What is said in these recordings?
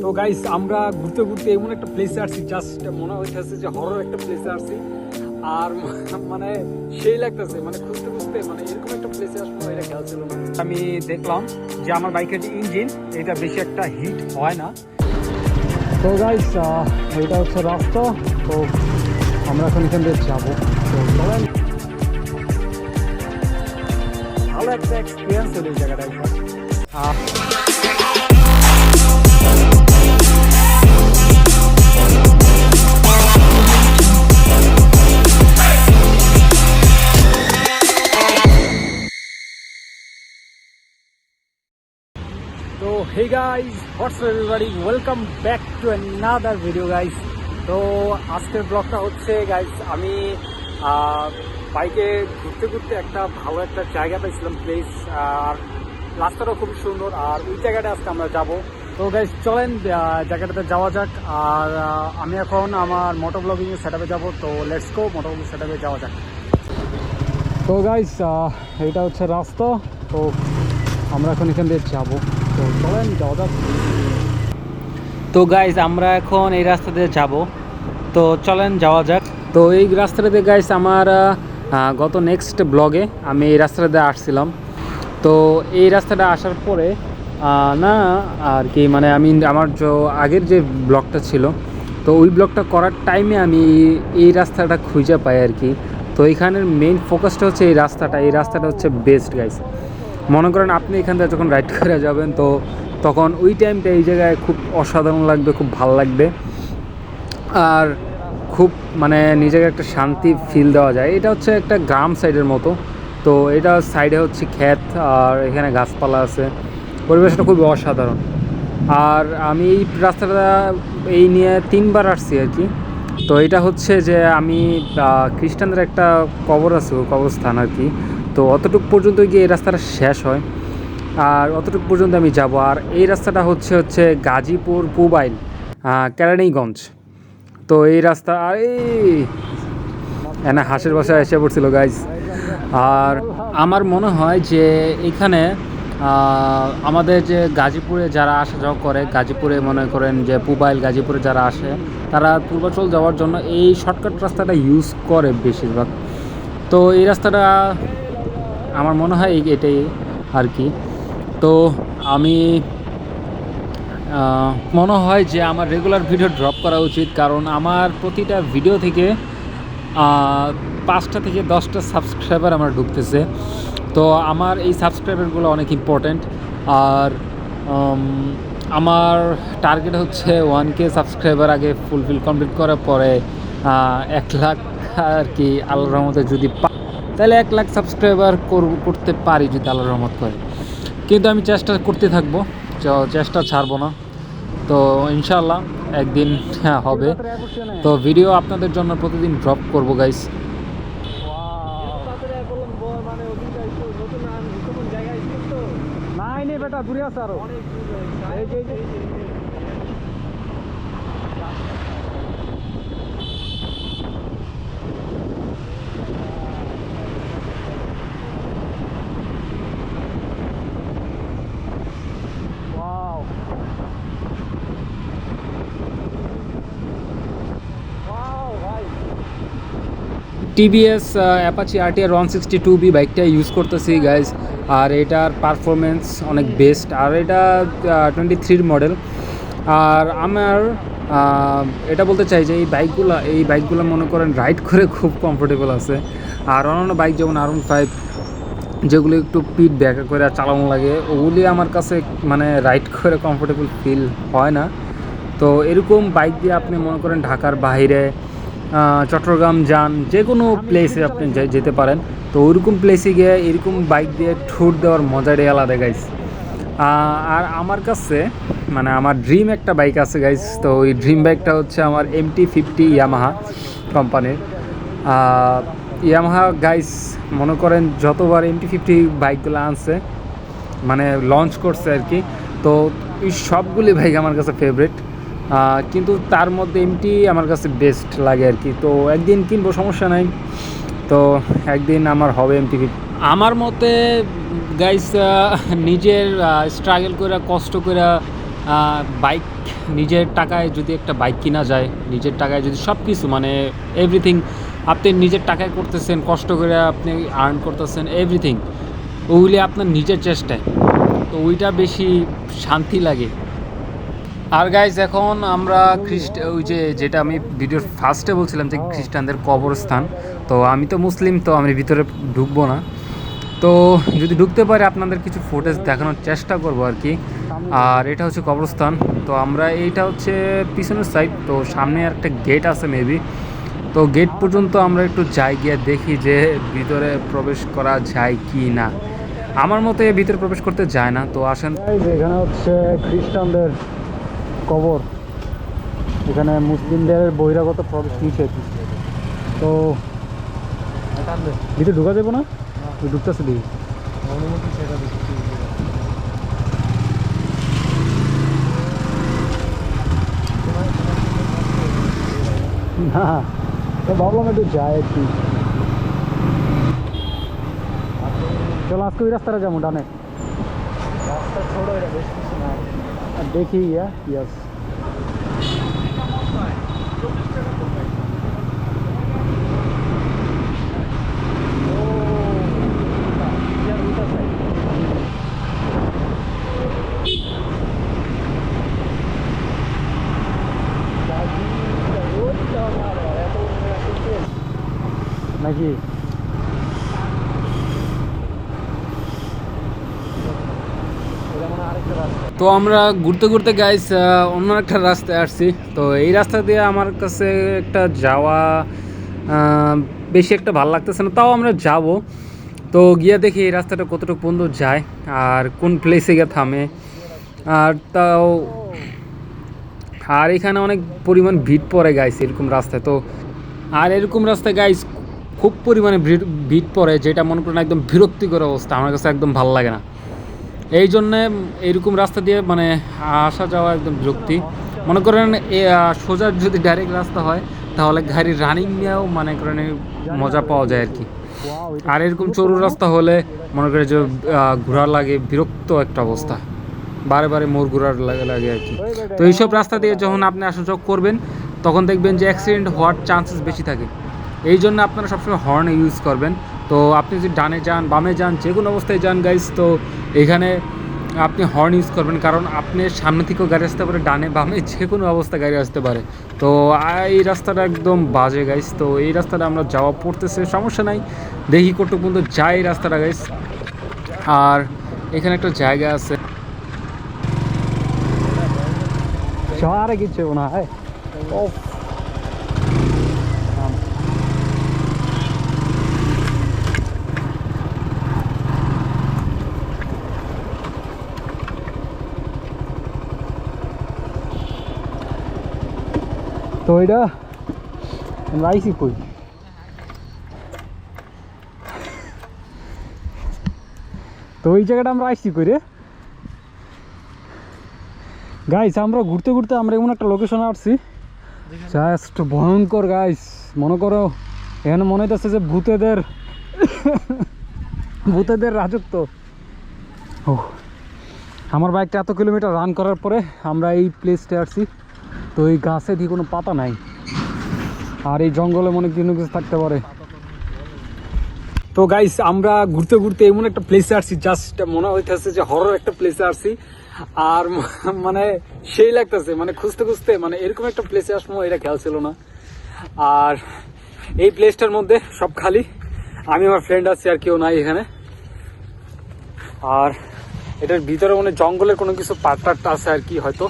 তো গাইস আমরা ঘুরতে ঘুরতে এমন একটা প্লেসে আসছি জাস্ট মনে হইতেছে যে হরর একটা প্লেসে আসছি। আর মানে সেই লাগতেছে মানে খুঁজতে খুঁজতে মানে এরকম একটা প্লেসে আসব এটা খেয়াল ছিল না। আমি দেখলাম যে আমার বাইকের যে ইঞ্জিন এটা বেশি একটা হিট হয় না। তো গাইস এটা হচ্ছে রাস্তা। তো আমরা এখন এখান থেকে যাব। তো ভালো একটা এক্সপিরিয়েন্স হলো এই জায়গাটা hey guys what's everybody welcome back to another video guys তো আজকের ব্লগটা হচ্ছে গাইজ আমি বাইকে ঘুরতে ঘুরতে একটা ভালো একটা জায়গা পাইছিলাম প্লেস আর রাস্তাটাও খুব সুন্দর, আর ওই জায়গাটা আজকে আমরা যাব। তো গাইজ চলেন জায়গাটাতে যাওয়া যাক, আর আমি এখন আমার মোটর ব্লগিংয়ের সেট আপে যাব, তো লেটস গো মোটর ব্লগিং সেট যাওয়া যাক। তো গাইস এটা হচ্ছে রাস্তা, তো আমরা এখন এখান দিয়ে যাব। তো গাইস আমরা এখন এই রাস্তা দিয়ে যাব। তো চলেন যাওয়া যাক। তো এই রাস্তাটা দিয়ে গাইস আমার গত নেক্সট ব্লগে আমি এই রাস্তাটা দিয়ে আসছিলাম। তো এই রাস্তাটা আসার পরে না, আর কি মানে আমি আমার আগের যে ব্লগটা ছিল, তো ওই ব্লগটা করার টাইমে আমি এই রাস্তাটা খুঁজে পাই আর কি। তো এখানের মেইন ফোকাসটা হচ্ছে এই রাস্তাটা। এই রাস্তাটা হচ্ছে বেস্ট গাইস মনে করেন আপনি এখান থেকে যখন রাইড করে যাবেন, তো তখন ওই টাইমটা এই জায়গায় খুব অসাধারণ লাগবে, খুব ভালো লাগবে। আর খুব মানে নিজেকে একটা শান্তি ফিল দেওয়া যায়। এটা হচ্ছে একটা গ্রাম সাইডের মতো। তো এটা সাইডে হচ্ছে ক্ষেত, আর এখানে গাছপালা আছে। পরিবেশটা খুবই অসাধারণ। আর আমি এই রাস্তাটা এই নিয়ে তিনবার আসছি আর কি। তো এটা হচ্ছে যে আমি খ্রিস্টানদের একটা কবর আছে কবরস্থান আর কি। তো অতটুকু পর্যন্ত গিয়ে এই রাস্তাটা শেষ হয়। আর অতটুকু পর্যন্ত আমি যাব। আর এই রাস্তাটা হচ্ছে হচ্ছে গাজীপুর পুবাইল আহ, কেরানীগঞ্জ। তো এই রাস্তা আর! এই এনা হাঁসের বাসায় এসে পড়ছিল গাইজ আর আমার মনে হয় যে এখানে আমাদের যে গাজীপুরে যারা আসা যাওয়া করে গাজীপুরে মনে করেন যে পুবাইল গাজীপুরে যারা আসে তারা পূর্বাচল যাওয়ার জন্য এই শর্টকাট রাস্তাটা ইউজ করে বেশিরভাগ। তো এই রাস্তাটা আমার মনে হয় এটাই আর কি। তো আমি মনে হয় যে আমার রেগুলার ভিডিও ড্রপ করা উচিত, কারণ আমার প্রতিটা ভিডিও থেকে পাঁচটা থেকে দশটা সাবস্ক্রাইবার আমার ঢুকতেছে। তো আমার এই সাবস্ক্রাইবারগুলো অনেক ইম্পর্ট্যান্ট আর আমার টার্গেট হচ্ছে ওয়ান কে সাবস্ক্রাইবার আগে ফুলফিল কমপ্লিট করার পরে এক লাখ আর কি আল্লাহর রহমতে যদি তাহলে এক লাখ সাবস্ক্রাইবার করতে পারি যদি আল্লাহর রহমত করে কিন্তু আমি চেষ্টা করতে থাকব চ- চেষ্টা ছাড়বো না তো ইনশাল্লাহ একদিন হ্যাঁ, হবে তো ভিডিও আপনাদের জন্য প্রতিদিন ড্রপ করব গাইস বেটা দূরে আছে আরও এই যে- এই যে- Wow. Wow, ভাই TVS Apache RTR one sixty two V বাইকটা ইউজ করতেছি গাইজ আর এটার পারফরমেন্স অনেক বেস্ট আর এটা টোয়েন্টি থ্রির মডেল আর আমার এটা বলতে চাই যে এই বাইকগুলো এই বাইকগুলো মনে করেন রাইড করে খুব কমফোর্টেবল আছে। আর অন্যান্য বাইক যেমন আর ফাইভ যেগুলো একটু পিট ব্যাক করে চালানো লাগে, ওগুলি আমার কাছে মানে রাইড করে কমফোর্টেবল ফিল হয় না। তো এরকম বাইক দিয়ে আপনি মনে করেন ঢাকার বাইরে চট্টগ্রাম যান যে কোনো প্লেসে আপনি যেতে পারেন। তো ওইরকম প্লেসে গিয়ে এরকম বাইক দিয়ে ঠুট দেওয়ার মজাটাই আলাদা গাইস আর আমার কাছে মানে আমার ড্রিম একটা বাইক আছে গাইস তো ওই ড্রিম বাইকটা হচ্ছে আমার এমটি ফিফটি ইয়ামাহা কোম্পানির ইয়ামাহা গাইস মনে করেন যতবার এমটি ফিফটি বাইকগুলো আনছে মানে লঞ্চ করছে আর কি, তো এই সবগুলি বাইক আমার কাছে ফেভারিট কিন্তু তার মধ্যে এমটি আমার কাছে বেস্ট লাগে আর কি। তো একদিন কিনবো, সমস্যা নাই। তো একদিন আমার হবে এমটি আমার মতে গাইস নিজের স্ট্রাগল করে, কষ্ট করে বাইক নিজের টাকায় যদি একটা বাইক কিনা যায়, নিজের টাকায় যদি সব কিছু মানে এভরিথিং আপনি নিজের টাকায় করতেছেন, কষ্ট করে আপনি আর্ন করতেছেন এভরিথিং ওগুলি আপনার নিজের চেষ্টায়। তো ওইটা বেশি শান্তি লাগে। আর গাইজ এখন আমরা খ্রিস্ট ওই যে যেটা আমি ভিডিওর ফার্স্টে বলছিলাম যে খ্রিস্টানদের কবরস্থান, তো আমি তো মুসলিম, তো আমি ভিতরে ঢুকবো না। তো যদি ঢুকতে পারে আপনাদের কিছু ফুটেজ দেখানোর চেষ্টা করব আর কি। আর এটা হচ্ছে কবরস্থান, তো আমরা এইটা হচ্ছে পিছনের সাইড তো সামনে একটা গেট আছে মেবি তো গেট পর্যন্ত আমরা একটু যাই, গিয়ে দেখি যে ভিতরে প্রবেশ করা যায় কি না। আমার মতে ভিতরে প্রবেশ করতে যায় না, তো আসেন। এখানে হচ্ছে খ্রিস্টানদের কবর। এখানে মুসলিমদের বহিরাগত প্রবেশ নিষেধ তো ভিতরে ঢুকা যাব না? ঢুকতেছে দিদি না তো ভাবলাম একটু যাই একটু। চলো আজকে ওই রাস্তাটা যাব ডানে। রাস্তা ছোড়ো এটা বেশ কিছু না। আর দেখি ইয়া ইয়াস তো আমরা ঘুরতে ঘুরতে গাইস অন্য একটা রাস্তায় আসছি। তো এই রাস্তা দিয়ে আমার কাছে একটা যাওয়া বেশি একটা ভালো লাগতেছে না, তাও আমরা যাব। তো গিয়ে দেখি এই রাস্তাটা কতটুকু পর্যন্ত যায় আর কোন প্লেসে গিয়ে থামে। আর তাও, আর এখানে অনেক পরিমাণ ভিড় পড়ে গাইস এরকম রাস্তায়। তো আর এরকম রাস্তায় গাইস খুব পরিমাণে ভিড় ভিড় পড়ে, যেটা মনে করেন একদম বিরক্তিকর অবস্থা। আমার কাছে একদম ভালো লাগে না। এই জন্যে এইরকম রাস্তা দিয়ে মানে আসা যাওয়া একদম বিরক্তি। মনে করেন সোজা যদি ডাইরেক্ট রাস্তা হয়, তাহলে গাড়ি রানিং নিয়েও মনে করেন মজা পাওয়া যায় আর কি আর এরকম চরু রাস্তা হলে মনে করে যে ঘোরার লাগে বিরক্ত একটা অবস্থা। বারে বারে মোর ঘোরার লাগে আর কি তো এইসব রাস্তা দিয়ে যখন আপনি আসা যাওয়া করবেন, তখন দেখবেন যে অ্যাক্সিডেন্ট হওয়ার চান্সেস বেশি থাকে। এই জন্য আপনারা সবসময় হর্ন ইউজ করবেন। তো আপনি যদি ডানে যান বামে যান যে কোনো অবস্থায় যান গাইজ তো এখানে আপনি হর্ন ইউজ করবেন। কারণ আপনি সামনে থেকেও গাড়ি আসতে পারে ডানে বামে যে কোনো অবস্থা গাড়ি আসতে পারে। তো এই রাস্তাটা একদম বাজে গাইস তো এই রাস্তাটা আমরা যাওয়া পড়তেছে সমস্যা নাই। দেখি কতটুকু পর্যন্ত যাই এই রাস্তাটা গাইস আর এখানে একটা জায়গা আছে। আর কিছু না হয়। তো এটা আইসি কই তো ওই জায়গাটা আমরা আইসি কই রে গাইস আমরা ঘুরতে ঘুরতে আমরা এমন একটা লোকেশনে আসছি। জাস্ট ভয়ঙ্কর গাইস মনে করো, এখানে মনে হইতেছে যে ভূতেদের ভূতেদের রাজত্ব। ও আমার বাইকটা এত কিলোমিটার রান করার পরে আমরা এই প্লেসটা আসছি। তো এই গাছে দিয়ে কোনো পাতা নাই। আর এই জঙ্গলে মনে কোনো কিছু থাকতে পারে। তো গাইস আমরা ঘুরতে ঘুরতে এমন একটা প্লেসে আসছি জাস্ট মনে হইতেছে যে হরর একটা প্লেসে আসছি। আর মানে সেই লাগতেছে মানে খুঁজতে খুঁজতে মানে এরকম একটা প্লেসে আসব এটা খেয়াল ছিল না। আর এই প্লেসটার মধ্যে সব খালি। আমি আমার ফ্রেন্ড আছি আর কেউ নাই এখানে। আর এটার ভিতরে মানে জঙ্গলের কোনো কিছু পাট টাট আছে আর কি হয়তো।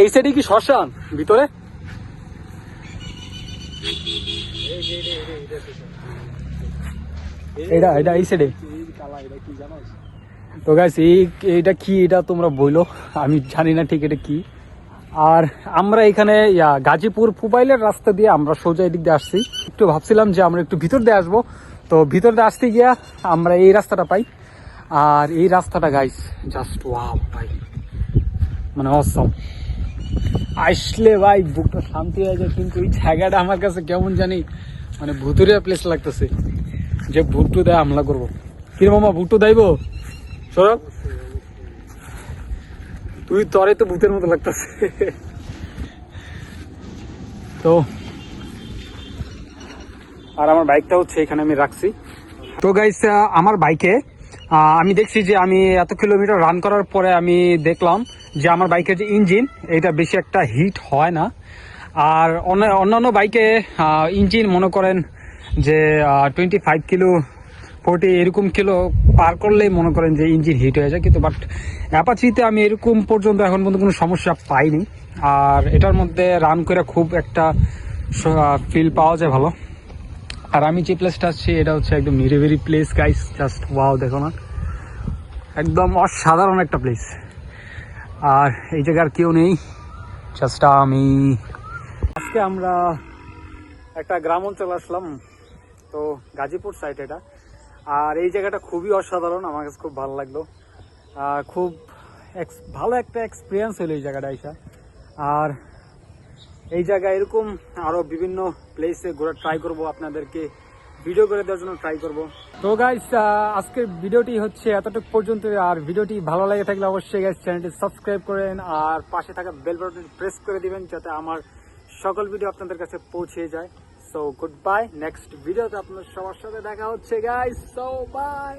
এই সাইডে কি শ্মশান? ভিতরে? এটা এটা এই সাইডে। তো গাইস এই এইটা কি? এটা তোমরা বইলো। আমি জানি না ঠিক এটা কি। আর আমরা এখানে গাজীপুর মোবাইলের রাস্তা দিয়ে আমরা সোজা এদিক দিয়ে আসছি। একটু ভাবছিলাম যে আমরা একটু ভিতর দিয়ে আসব। তো ভিতর দিয়ে আসতে গিয়া আমরা এই রাস্তাটা পাই। আর এই রাস্তাটা গাইস জাস্ট ওয়াও ভাই। মানে অসম আসলে ভাই, বুকটা শান্তি হয়ে যায়, কিন্তু এই জায়গাটা আমার কাছে কেমন জানি মানে ভুতুরিয়া প্লেস লাগতেছে। যে ভুট্টু দেয় হামলা করব। কিরে মামা, ভুট্টু দেয়বো সৌরভ তুই তরে তো ভূতের মতো লাগতেছে। তো, আর আমার বাইকটা হচ্ছে এখানে আমি রাখছি। তো গাইস আমার বাইকে আমি দেখছি যে আমি এত কিলোমিটার রান করার পরে আমি দেখলাম যে আমার বাইকের যে ইঞ্জিন এটা বেশি একটা হিট হয় না। আর অন্য- অন্যান্য বাইকে ইঞ্জিন মনে করেন যে টোয়েন্টি ফাইভ কিলো ফোর্টি এরকম কিলো পার করলেই মনে করেন যে ইঞ্জিন হিট হয়ে যায়। কিন্তু বাট অ্যাপাচিতে আমি এরকম পর্যন্ত এখন পর্যন্ত কোনো সমস্যা পাইনি। আর এটার মধ্যে রান করে খুব একটা ফিল পাওয়া যায় ভালো। আর আমি যে প্লেসটা আসছি এটা হচ্ছে একদম নিরিবিরি প্লেস গাইস জাস্ট ওয়াও দেখো না। একদম অসাধারণ একটা প্লেস আর এই জায়গার কেউ নেই জাস্ট আমি। আজকে আমরা একটা গ্রাম অঞ্চল আসলাম, তো গাজীপুর সাইড এটা। আর এই জায়গাটা খুবই অসাধারণ, আমার কাছে খুব ভালো লাগল। খুব ভালো একটা এক্সপিরিয়েন্স হলো এই জায়গাটা এসা আর এই জায়গায় এরকম আরও বিভিন্ন প্লেসে ঘোরা ট্রাই করব, আপনাদেরকে ভিডিও করে দেওয়ার জন্য ট্রাই করব। তো গাইস আজকের ভিডিওটি হচ্ছে এতটুকু পর্যন্ত, আর ভিডিওটি ভালো লাগে থাকলে অবশ্যই গাইস চ্যানেলটি সাবস্ক্রাইব করেন, আর পাশে থাকা বেল বাটনটি প্রেস করে দিবেন, যাতে আমার সকল ভিডিও আপনাদের কাছে পৌঁছে যায়। সো গুড বাই নেক্সট ভিডিওতে আপনার সবার সাথে দেখা হচ্ছে গাইস সো বাই